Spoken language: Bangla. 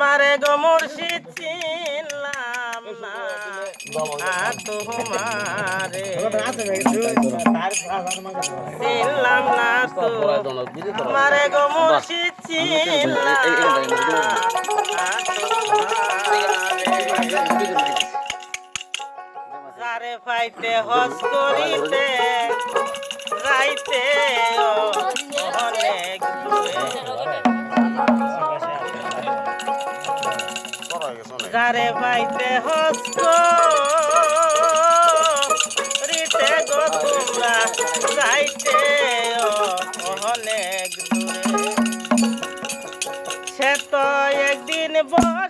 মারে গো মুর্শিদ চিনলাম না। তোমারে চিনলাম না মারে গো মুর্শিদ চিনলাম যারে পাইতে হস করিতে, যাইতে পাইতে হস্ত। রিতে গো তোমরা যাইতে অনেক দূরে। সে তো একদিন বসত